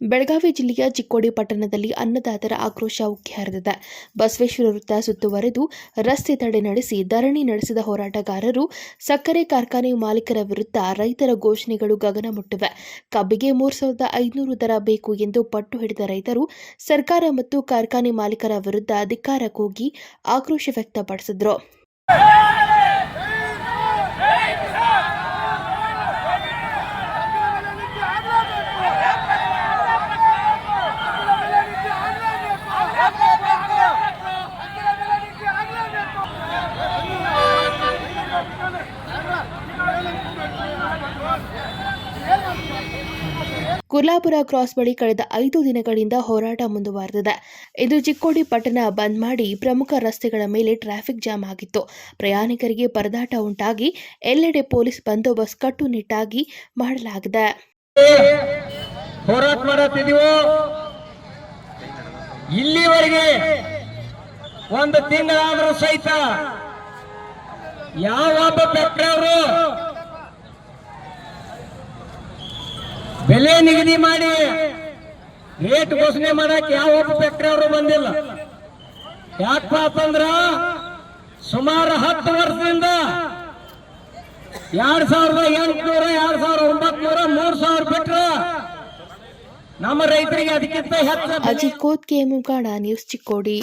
ಬೆಳಗಾವಿ ಜಿಲ್ಲೆಯ ಚಿಕ್ಕೋಡಿ ಪಟ್ಟಣದಲ್ಲಿ ಅನ್ನದಾತರ ಆಕ್ರೋಶ ಉಕ್ಕಿ ಹರಿದಿದೆ ಬಸವೇಶ್ವರ ವೃತ್ತ ಸುತ್ತುವರೆದು ರಸ್ತೆ ತಡೆ ನಡೆಸಿ ಧರಣಿ ನಡೆಸಿದ ಹೋರಾಟಗಾರರು ಸಕ್ಕರೆ ಕಾರ್ಖಾನೆ ಮಾಲೀಕರ ವಿರುದ್ಧ ರೈತರ ಘೋಷಣೆಗಳು ಗಗನ ಮುಟ್ಟಿವೆ. ಕಬ್ಬಿಗೆ ಮೂರು ಸಾವಿರದ ಐದುನೂರು ದರ ಬೇಕು ಎಂದು ಪಟ್ಟು ಹಿಡಿದ ರೈತರು ಸರ್ಕಾರ ಮತ್ತು ಕಾರ್ಖಾನೆ ಮಾಲೀಕರ ವಿರುದ್ಧ ಅಧಿಕಾರ ಕೂಗಿ ಆಕ್ರೋಶ ವ್ಯಕ್ತಪಡಿಸಿದರು. ಕುರ್ಲಾಪುರ ಕ್ರಾಸ್ ಬಳಿ ಕಳೆದ ಐದು ದಿನಗಳಿಂದ ಹೋರಾಟ ಮುಂದುವರೆದಿದೆ. ಇದು ಚಿಕ್ಕೋಡಿ ಪಟ್ಟಣ ಬಂದ್ ಮಾಡಿ ಪ್ರಮುಖ ರಸ್ತೆಗಳ ಮೇಲೆ ಟ್ರಾಫಿಕ್ ಜಾಮ್ ಆಗಿತ್ತು. ಪ್ರಯಾಣಿಕರಿಗೆ ಪರದಾಟ ಉಂಟಾಗಿ ಎಲ್ಲೆಡೆ ಪೊಲೀಸ್ ಬಂದೋಬಸ್ತ್ ಕಟ್ಟುನಿಟ್ಟಾಗಿ ಮಾಡಲಾಗಿದೆ. ಇಲ್ಲಿವರೆಗೆ ಒಂದು ತಿಂಗಳಾದರೂ ಸಹಿತ ಯಾವೊಬ್ಬ ಫ್ಯಾಕ್ಟ್ರಿ ಅವರು ಬೆಲೆ ನಿಗದಿ ಮಾಡಿ ರೇಟ್ ಘೋಷಣೆ ಮಾಡಕ್ ಯಾವೊಬ್ಬ ಫ್ಯಾಕ್ಟ್ರಿ ಅವರು ಬಂದಿಲ್ಲ. ಯಾಕಪ್ಪ ಅಂತಂದ್ರ ಸುಮಾರು ಹತ್ತು ವರ್ಷದಿಂದ ಎರಡ್ ಸಾವಿರದ ಎಂಟುನೂರ, ಎರಡ್ ಸಾವಿರದ ಒಂಬತ್ನೂರ, ಮೂರ್ ಸಾವಿರ ಬಿಟ್ರ ನಮ್ಮ ರೈತರಿಗೆ ಅದಕ್ಕಿಂತ ಹೆಚ್ಚು ಅಜಿತ್ ಕೋತ್ ಕಾಣ ನ್ಯೂಸ್ ಚಿಕ್ಕೋಡಿ.